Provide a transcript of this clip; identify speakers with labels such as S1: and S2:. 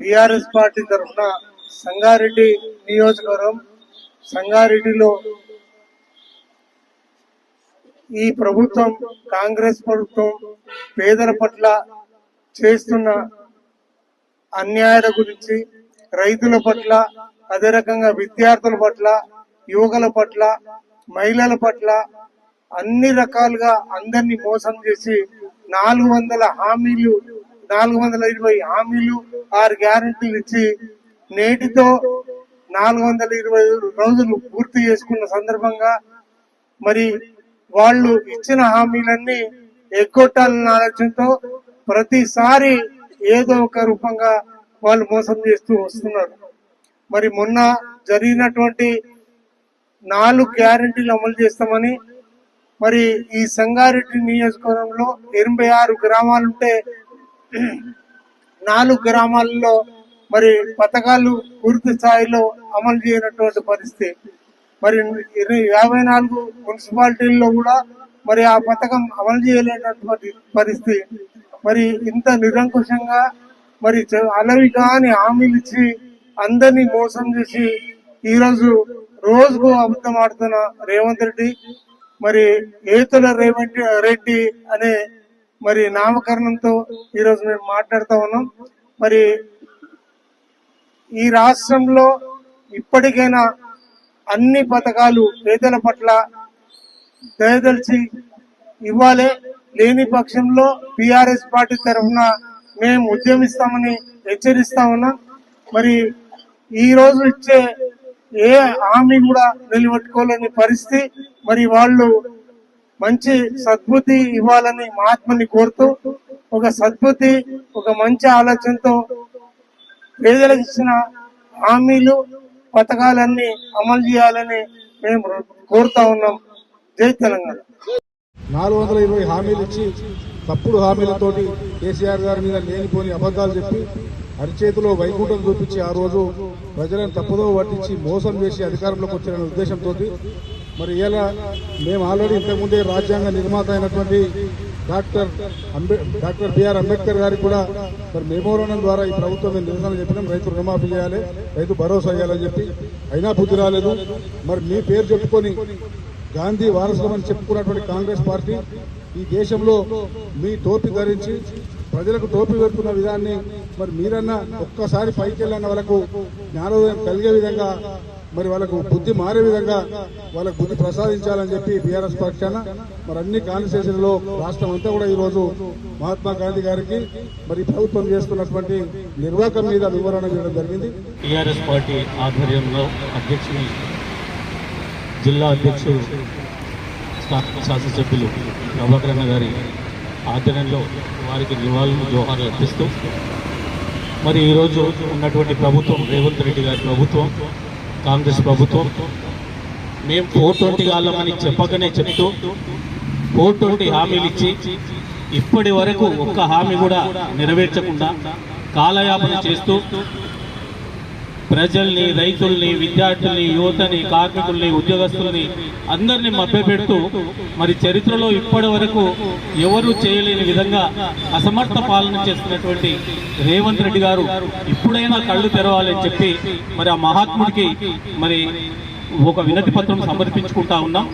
S1: TRS party తరఫున సంగారెడ్డి నియోజకవర్గం సంగారెడ్డిలో ఈ ప్రభుత్వం కాంగ్రెస్ ప్రభుత్వం పేదల పట్ల చేస్తున్న అన్యాయాల గురించి రైతుల పట్ల అదే రకంగా విద్యార్థుల పట్ల యువకుల పట్ల మహిళల పట్ల అన్ని రకాలుగా అందరినీ మోసం చేసి నాలుగు వందల హామీలు నాలుగు వందల ఇరవై హామీలు ఆరు గ్యారంటీలు ఇచ్చి నేటితో నాలుగు వందల ఇరవై రోజులు పూర్తి చేసుకున్న సందర్భంగా మరి వాళ్ళు ఇచ్చిన హామీలన్నీ ఎగ్గొట్టాలన్న ఆలోచనతో ప్రతిసారి ఏదో ఒక రూపంగా వాళ్ళు మోసం చేస్తూ వస్తున్నారు. మరి మొన్న జరిగినటువంటి నాలుగు గ్యారంటీలు అమలు చేస్తామని మరి ఈ సంగారెడ్డి నియోజకవర్గంలో ఎనభై ఆరు గ్రామాలుంటే నాలుగు గ్రామాలలో మరి పథకాలు పూర్తి స్థాయిలో అమలు చేయనటువంటి పరిస్థితి. మరి ఇరవై- యాభై నాలుగు మున్సిపాలిటీల్లో కూడా మరి ఆ పథకం అమలు చేయలేనటువంటి పరిస్థితి. మరి ఇంత నిరంకుశంగా మరి చ- అలవి కాని హామీలు ఇచ్చి అందరినీ మోసం చేసి ఈరోజు రోజుకు అబద్ధం ఆడుతున్న రేవంత్ రెడ్డి మరి ఏతుల రేవంత్ రెడ్డి అనే మరి నామకరణంతో ఈరోజు మేము మాట్లాడుతూ ఉన్నాం. మరి ఈ రాష్ట్రంలో ఇప్పటికైనా అన్ని పథకాలు పేదల పట్ల దయదలిచి ఇవ్వాలి. లేని పక్షంలో బీఆర్ఎస్ పార్టీ తరఫున మేము ఉద్యమిస్తామని హెచ్చరిస్తా ఉన్నాం. మరి ఈ రోజు ఇచ్చే ఏ హామీ కూడా నిలబెట్టుకోలేని పరిస్థితి. మరి వాళ్ళు మంచి సద్బుద్ధి ఇవ్వాలని మహాత్ముని కోరుతూ ఒక సద్బుద్ధి ఒక మంచి ఆలోచనతో పేదలకు ఇచ్చిన హామీలు పథకాలన్నీ అమలు చేయాలని మేము కోరుతా ఉన్నాం. జై తెలంగాణ.
S2: నాలుగు వందల ఇరవై హామీలు ఇచ్చి తప్పుడు హామీలతోటి కేసీఆర్ గారి మీద లేనిపోని అబద్ధాలు చెప్పి అరిచేతిలో వైకుంఠం చూపించి ఆ రోజు ప్రజలను తప్పుదో పట్టించి మోసం చేసి అధికారంలోకి వచ్చిన ఉద్దేశంతో మరి ఇలా మేము ఆల్రెడీ ఇంతకుముందే రాజ్యాంగ నిర్మాత అయినటువంటి doctor Ambe doctor B R Ambedkar గారికి కూడా మరి మెమోరాండం ద్వారా ఈ ప్రభుత్వం మేము నిరసన చెప్పినాం. రైతు రుణమాఫీ చేయాలి రైతు భరోసా చేయాలని చెప్పి. అయినా బుద్ధి రాలేదు. మరి మీ పేరు చెప్పుకొని గాంధీ వారసులమని చెప్పుకున్నటువంటి కాంగ్రెస్ పార్టీ ఈ దేశంలో మీ టోపీ ధరించి ప్రజలకు టోపీ పెడుతున్న విధాన్ని మరి మీరన్నా ఒక్కసారి పైకి వెళ్ళిన వాళ్ళకు జ్ఞానోదయం కలిగే విధంగా మరి వాళ్ళకు బుద్ధి మారే విధంగా వాళ్ళకు బుద్ధి ప్రసాదించాలని చెప్పి బీఆర్ఎస్ పక్షాన మరి అన్ని కాన్స్టిట్యూషన్లో రాష్ట్రం అంతా కూడా ఈరోజు మహాత్మా గాంధీ గారికి మరి ప్రభుత్వం చేస్తున్నటువంటి నిర్వాహకం మీద వివరణ ఇవ్వడం జరిగింది.
S3: టీఆర్ఎస్ పార్టీ ఆధ్వర్యంలో అధ్యక్షుని జిల్లా అధ్యక్షుడు శాసనసభ్యులు ప్రభాకరణ గారి ఆధ్వర్యంలో వారికి నివాళులు జోహార్లు అర్పిస్తూ మరి ఈరోజు ఉన్నటువంటి ప్రభుత్వం రేవంత్ రెడ్డి గారి ప్రభుత్వం కాంగ్రెస్ ప్రభుత్వం మేము ఫోర్ ట్వంటీ కాలమని చెప్పకనే చెప్తూ ఫోర్ ట్వంటీ హామీలు ఇచ్చి ఇప్పటి వరకు ఒక్క హామీ కూడా నెరవేర్చకుండా కాలయాపన చేస్తూ ప్రజల్ని రైతుల్ని విద్యార్థుల్ని యువతని కార్మికుల్ని ఉద్యోగస్తుల్ని అందరినీ మభ్యపెడుతూ మరి చరిత్రలో ఇప్పటి వరకు ఎవరూ చేయలేని విధంగా అసమర్థ పాలన చేస్తున్నటువంటి రేవంత్ రెడ్డి గారు ఇప్పుడైనా కళ్ళు తెరవాలని చెప్పి మరి ఆ మహాత్ముడికి మరి ఒక వినతి పత్రం సమర్పించుకుంటా ఉన్నాం.